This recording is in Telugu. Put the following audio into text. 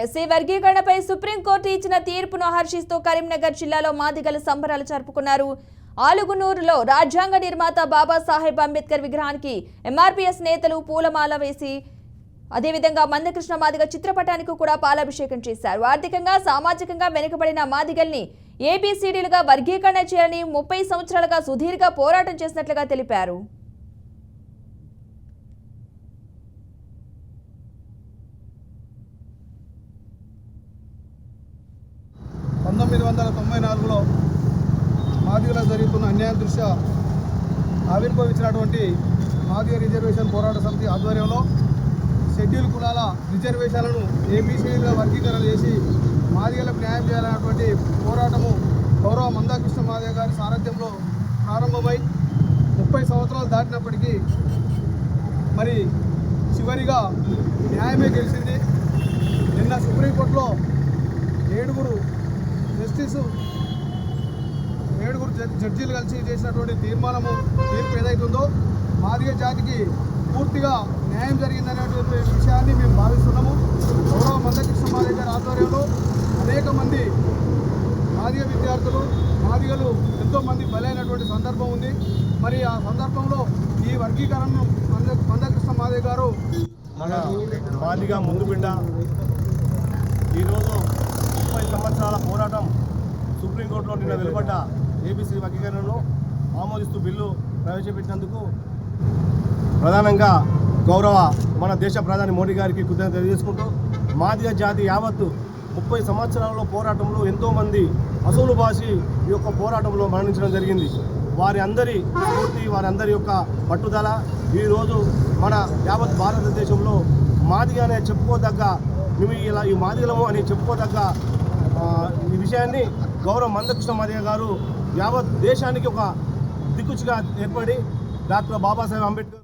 ఎస్సీ వర్గీకరణపై సుప్రీంకోర్టు ఇచ్చిన తీర్పును హర్షిస్తూ కరీంనగర్ జిల్లాలో మాదిగల సంబరాలు జరుపుకున్నారు. ఆలుగునూరులో రాజ్యాంగ నిర్మాత బాబాసాహెబ్ అంబేద్కర్ విగ్రహానికి ఎంఆర్పీఎస్ నేతలు పూలమాల వేసి అదేవిధంగా మందకృష్ణ మాదిగ చిత్రపటానికి కూడా పాలాభిషేకం చేశారు. ఆర్థికంగా సామాజికంగా వెనుకబడిన మాదిగల్ని ఏబీసీడీలుగా వర్గీకరణ చేయాలని ముప్పై సంవత్సరాలుగా సుదీర్ఘ పోరాటం చేసినట్లుగా తెలిపారు. పంతొమ్మిది వందల తొంభై నాలుగులో మాదిగలో జరుగుతున్న అన్యాయం దృష్ట్యా ఆవిర్భవించినటువంటి మాదిగ రిజర్వేషన్ పోరాట సమితి ఆధ్వర్యంలో షెడ్యూల్ కులాల రిజర్వేషన్లను ఏబీసీలుగా వర్గీకరణ చేసి మాదిగలకు న్యాయం చేయాలన్నటువంటి పోరాటము గౌరవ మందాకృష్ణ మాదిగ గారి సారథ్యంలో ప్రారంభమై ముప్పై సంవత్సరాలు దాటినప్పటికీ మరి చివరిగా న్యాయమే గెలిచింది. నిన్న సుప్రీంకోర్టులో జస్టిస్ ఏడుగురు జడ్జీలు కలిసి చేసినటువంటి తీర్మానము తీర్పు ఏదైతుందో మాదిగ జాతికి పూర్తిగా న్యాయం జరిగిందనేటువంటి విషయాన్ని మేము భావిస్తున్నాము. గౌరవ మందకృష్ణ మాదిగ గారి ఆధ్వర్యంలో అనేక మంది మాదిగ విద్యార్థులు మాదిగలు ఎంతోమంది బలైనటువంటి సందర్భం ఉంది. మరి ఆ సందర్భంలో ఈ వర్గీకరణను మంద మందకృష్ణ మాదిగ గారు మన మాదిగ ముందు బిడ్డ ఈరోజు ముప్పై సంవత్సరాల పోరాటం సుప్రీంకోర్టులో నిన్న వెలువడ్డ ఏబీసీ వర్గీకరణను ఆమోదిస్తూ బిల్లు ప్రవేశపెట్టినందుకు ప్రధానంగా గౌరవ మన దేశ ప్రధాని మోడీ గారికి కృతజ్ఞత తెలియజేసుకుంటూ మాదిగ జాతి యావత్తు ముప్పై సంవత్సరాలలో పోరాటంలో ఎంతోమంది అసూలు భాషి ఈ యొక్క పోరాటంలో మరణించడం జరిగింది. వారి అందరి స్ఫూర్తి వారందరి యొక్క పట్టుదల ఈరోజు మన యావత్ భారతదేశంలో మాదిగానే చెప్పుకోదగ్గ మేము ఇలా ఈ మాదిగలము అని చెప్పుకోదగ్గ ఈ విషయాన్ని గౌరవ మందకృష్ణ మాదిగ గారు యావత్ దేశానికి ఒక దిక్కుచుగా ఏర్పడి డాక్టర్ బాబాసాహెబ్ అంబేద్కర్